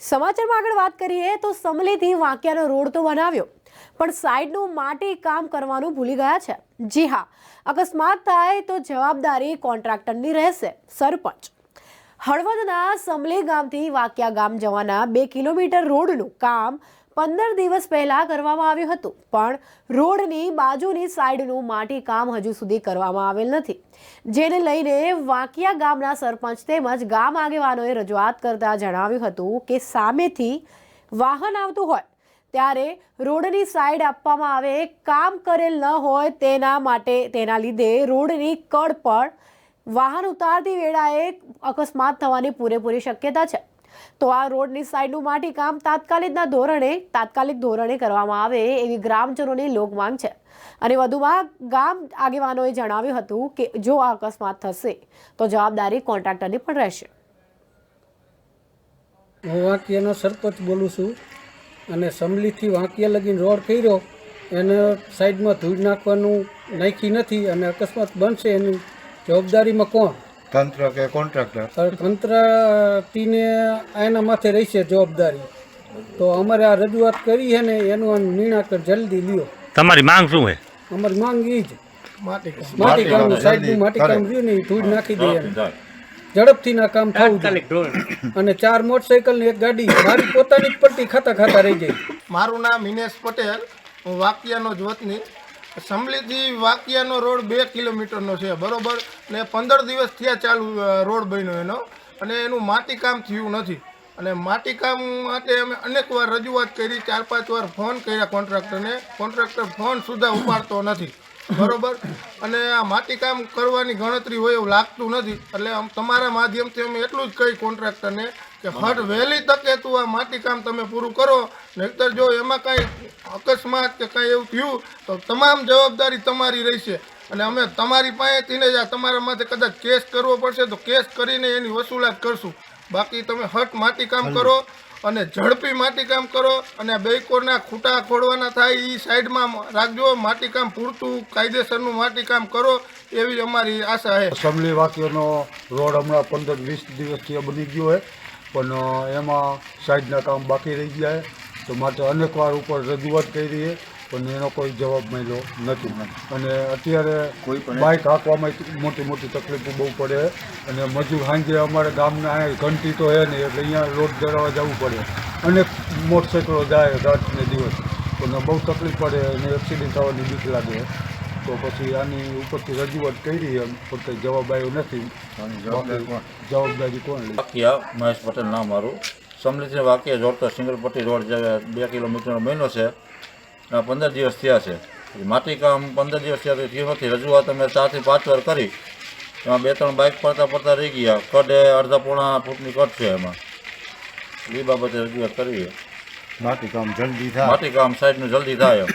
સમાચારમાં આગળ વાત કરીએ તો સમલીથી વાંક્યાનો રોડ તો બનાવ્યો, પણ સાઈડનું માટી કામ કરવાનું ભૂલી ગયા છે. જી હા, અકસ્માત થાય તો જવાબદારી કોન્ટ્રાક્ટરની રહેશે, સરપંચ. હળવદના સમલી ગામથી વાંક્યા ગામ જવાના બે કિલોમીટર રોડનું કામ પંદર દિવસ પહેલા કરવામાં આવ્યું હતું, પણ રોડની બાજુની સાઈડનું માટી કામ હજુ સુધી કરવામાં આવેલ નથી. જેને લઈને વાંકિયા ગામના સરપંચ તેમજ ગામ આગેવાનોએ રજૂઆત કરતા જણાવ્યું હતું કે સામેથી વાહન આવતું હોય, ત્યારે રોડની સાઈડ આપવામાં આવે, કામ કરેલ ન હોય તેના માટે, તેના લીધે રોડની કડ પર વાહન ઉતારતી વેળાએ અકસ્માત થવાની પૂરેપૂરી શક્યતા છે. તો આ રોડની સાઈડનું માટી કામ તાત્કાલિકના ધોરણે, તાત્કાલિક ધોરણે કરવામાં આવે એવી ગ્રામજનોની લોક માંગ છે. અને વધુમાં ગામ આગેવાનોએ જણાવ્યું હતું કે જો આ અકસ્માત થશે, તો જવાબદારી કોન્ટ્રાક્ટરની પણ રહેશે. હું વાંકિયાનો સરપંચ બોલું છું અને સમલીથી વાંકિયા લગીને રોડ કર્યો, એને સાઈડમાં ધૂળ નાખવાનું નાખી નથી અને અકસ્માત બનશે એની જવાબદારીમાં કોણ? તંત્ર કે કોન્ટ્રાક્ટર? હવે કંત્રાટીને એના માથે રહેશે જવાબદારી. તો અમારે આ રજૂઆત કરી છે ને એનું નિર્ણય જલ્દી લ્યો. તમારી માંગ શું છે અમારી માંગ એ જ. માટી માટી કામ સાઈડનું માટી કામ રહ્યું ને ધૂળ નાખી દઈએ. ઝડપથી ના કામ થવું અને ચાર મોટરસાઇકલની એક ગાડી. મારી પોતાની જ પટ્ટી ખાતા ખાતા રહી જાય. મારું નામ હિનેશ પટેલ. હું વાક્યાનો જ વતની. સમલીથી વાકિયાનો રોડ બે કિલોમીટરનો છે, બરોબર? ને પંદર દિવસ થયા ચાલુ રોડ બન્યો એનો. અને એનું માટીકામ થયું નથી. અને માટીકામ માટે અમે અનેક વાર રજૂઆત કરી, ચાર પાંચ વાર ફોન કર્યા કોન્ટ્રાક્ટરને. કોન્ટ્રાક્ટર ફોન સુધા ઉપાડતો નથી. બરોબર? અને આ માટીકામ કરવાની ગણતરી હોય એવું લાગતું નથી. એટલે તમારા માધ્યમથી અમે એટલું જ કહી કોન્ટ્રાક્ટરને કે હટ વહેલી તકે તું આ માટીકામ તમે પૂરું કરો. નહીતર જો એમાં કાંઈ અકસ્માત કે કાંઈ એવું થયું તો તમામ જવાબદારી તમારી રહેશે. અને અમે તમારી પાસેથી ને જ આ તમારા માથે કદાચ કેસ કરવો પડશે તો કેસ કરીને એની વસૂલાત કરશું. બાકી તમે હટ માટીકામ કરો અને ઝડપી માટીકામ કરો અને બે કોરના ખૂટા ખોડવાના થાય એ સાઈડમાં રાખજો. માટીકામ પૂરતું કાયદેસરનું માટીકામ કરો એવી અમારી આશા છે. સમલી વાક્યનો રોડ હમણાં પંદર વીસ દિવસથી બની ગયો હોય પણ એમાં સાઈડના કામ બાકી રહી ગયા તો માટે અનેક વાર ઉપર રજૂઆત કરી છે પણ એનો કોઈ જવાબ મળ્યો નથી. અને અત્યારે કોઈ પણ બાઇક હાંકવામાં મોટી મોટી તકલીફો બહુ પડે અને મજૂર સાંજે અમારે ગામના અહીંયા ઘંટી તો હે નહીં એટલે અહીંયા રોડ ધરાવવા જવું પડે. અનેક મોટરસાઇકલો જાય રાત દિવસ. પણ બહુ તકલીફ પડે અને એક્સિડન્ટ થવાની બીક લાગે તો પછી આની ઉપરથી રજૂઆત કરી એમ પણ કંઈ જવાબ આવ્યો નથી. જવાબદારી કોણ વાક્ય મહેશ પટેલ નામ મારું. સમલીથી વાક્ય જોડતો સિંગલ પટ્ટી રોડ જે બે કિલોમીટરનો મહિનો છે આ પંદર દિવસ થયા છે. માટી કામ પંદર દિવસ થયા તો થયું નથી રજૂઆત અમે ચારથી પાંચ વાર કરી. એમાં બે ત્રણ બાઇક પડતા પડતા રહી ગયા. કડ એ અડધા પોણા ફૂટની કટ છે એમાં. એ બાબતે રજૂઆત કરી માટીકામ માટી કામ જલ્દી થાય. માટી કામ સાઈડનું જલ્દી થાય એમ.